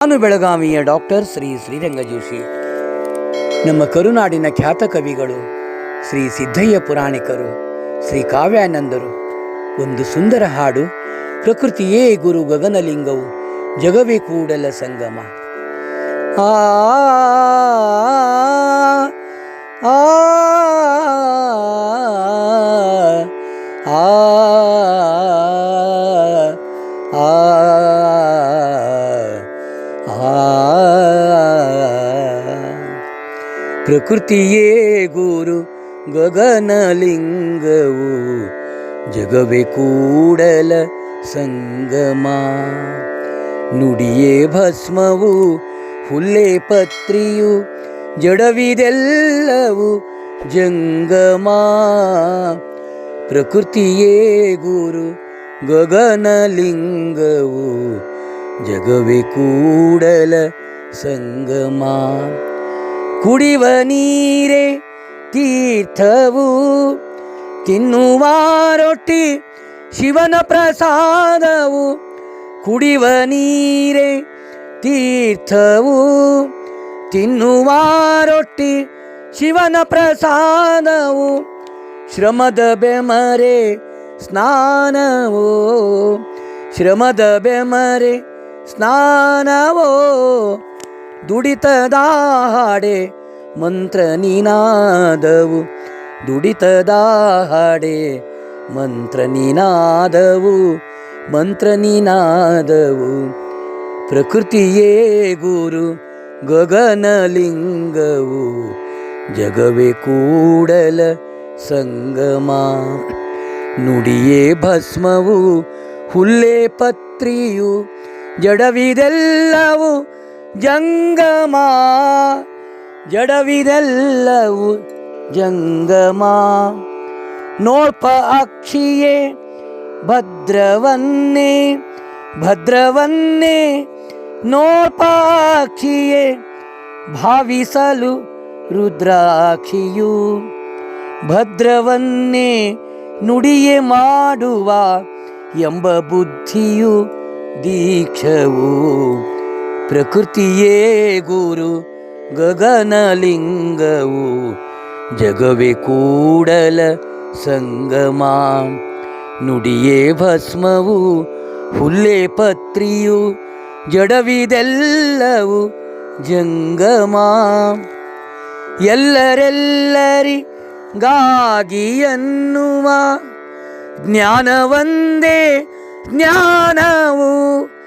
ನಾನು ಬೆಳಗಾವಿಯ ಡಾಕ್ಟರ್ ಶ್ರೀ ಶ್ರೀರಂಗ ಜೋಶಿ ನಮ್ಮ ಕರುನಾಡಿನ ಖ್ಯಾತ ಕವಿಗಳು ಶ್ರೀ ಸಿದ್ದಯ್ಯ ಪುರಾಣಿಕರು ಶ್ರೀ ಕಾವ್ಯಾನಂದರು ಒಂದು ಸುಂದರ ಹಾಡು ಪ್ರಕೃತಿಯೇ ಗುರು ಗಗನಲಿಂಗವು ಜಗವೇ ಕೂಡಲ ಸಂಗಮ ಆ ಆ, ಆ, ಪ್ರಕೃತಿಯೇ ಗುರು ಗಗನಲಿಂಗವು, ಜಗವೇ ಕೂಡಲ ಸಂಗಮ. ನುಡಿಯೇ ಭಸ್ಮವು, ಹುಲ್ಲೆ ಪತ್ರಿಯು, ಜಡವಿದೆಲ್ಲವು ಜಂಗಮ. ಪ್ರಕೃತಿಯೇ ಗುರು ಗಗನಲಿಂಗವು, ಜಗವೇ ಕೂಡಲ ಸಂಗಮ. ಕುಡಿವ ನೀರೆ ತೀರ್ಥವು ತಿನ್ನುವ ರೊಟ್ಟಿ ಶಿವನ ಪ್ರಸಾದವು ಕುಡಿವ ನೀರೇ ತೀರ್ಥವು ತಿನ್ನುವ ರೊಟ್ಟಿ ಶಿವನ ಪ್ರಸಾದವು ಶ್ರಮದ ಬೆಮರೆ ಸ್ನಾನವೋ ಶ್ರಮದ ಬೆಮರೆ ಸ್ನಾನವೋ ದುಡಿತದ ಹಾಡೆ ಮಂತ್ರ ನೀನಾದವು. ದುಡಿತದ ಹಾಡೆ ಮಂತ್ರ ನೀನಾದವು. ಮಂತ್ರ ನೀನಾದವು. ಪ್ರಕೃತಿಯೇ ಗುರು, ಗಗನಲಿಂಗವು. ಜಗವೇ ಕೂಡಲ ಸಂಗಮ. ನುಡಿಯೇ ಭಸ್ಮವು, ಹುಲ್ಲೆ ಪತ್ರಿಯು, ಜಡವಿದೆಲ್ಲವು ಜಂಗಮ ಜಡವಿದೆಲ್ಲವು ಜಂಗಮ. ನೋಡ್ಪ ಅಕ್ಷಿಯೇ, ಭದ್ರವನ್ನೇ ಭದ್ರವನ್ನೇ. ನೋಡ್ಪಾಕ್ಷಿಯೇ ಭಾವಿಸಲು ರುದ್ರಾಕ್ಷಿಯು. ಭದ್ರವನ್ನೇ ನುಡಿಯೇ ಮಾಡುವ ಎಂಬ ಬುದ್ಧಿಯು ದೀಕ್ಷವು. ಪ್ರಕೃತಿಯೇ ಗುರು ಗಗನಲಿಂಗವು, ಜಗವೇ ಕೂಡಲ ಸಂಗಮ. ನುಡಿಯೇ ಭಸ್ಮವು, ಹುಲ್ಲೇ ಪತ್ರಿಯು, ಜಡವಿದೆಲ್ಲವು ಜಂಗಮ. ಎಲ್ಲರೆಲ್ಲರಿ ಎನ್ನುವ, ಜ್ಞಾನವಂದೇ ಜ್ಞಾನವು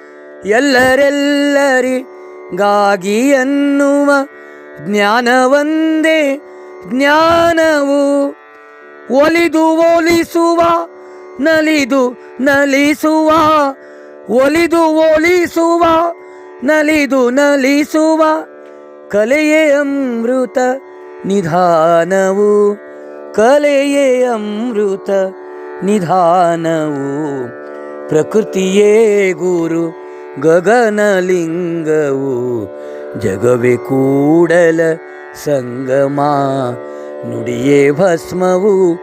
ಎಲ್ಲರೆಲ್ಲರಿಗಾಗಿ ಎನ್ನುವ ಜ್ಞಾನವಂದೇ ಜ್ಞಾನವು. ಒಲಿದು ಒಲಿಸುವ, ನಲಿದು ನಲಿಸುವ, ಒಲಿದು ಒಲಿಸುವ, ನಲಿದು ನಲಿಸುವ ಕಲೆಯೇ ಅಮೃತ ನಿಧಾನವು. ಕಲೆಯೇ ಅಮೃತ ನಿಧಾನವು. ಪ್ರಕೃತಿಯೇ ಗುರು ಗಗನಲಿಂಗವು ಜಗವೆ ಕೂಡಲ ಸಂಗಮ. ನುಡಿಯೇ ಭಸ್ಮವು,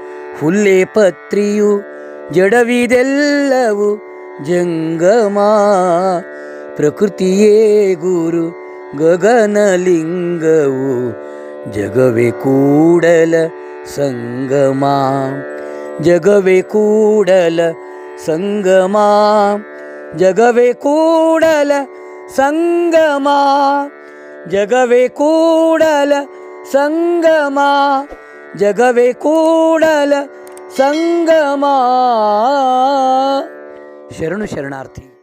ಹುಲ್ಲೆ ಪತ್ರಿಯು, ಜಡವಿದೆಲ್ಲವು ಜಂಗಮ. ಪ್ರಕೃತಿಯೇ ಗುರು, ಗಗನಲಿಂಗವು ಜಗವೆ ಕೂಡಲ ಸಂಗಮ. ಜಗವೆ ಕೂಡಲ ಸಂಗಮ. ಜಗವೇ ಕೂಡಲ ಸಂಗಮ ಜಗವೇ ಕೂಡಲ ಸಂಗಮ ಜಗವೇ ಕೂಡಲ ಸಂಗಮ. ಶರಣು ಶರಣಾರ್ಥಿ.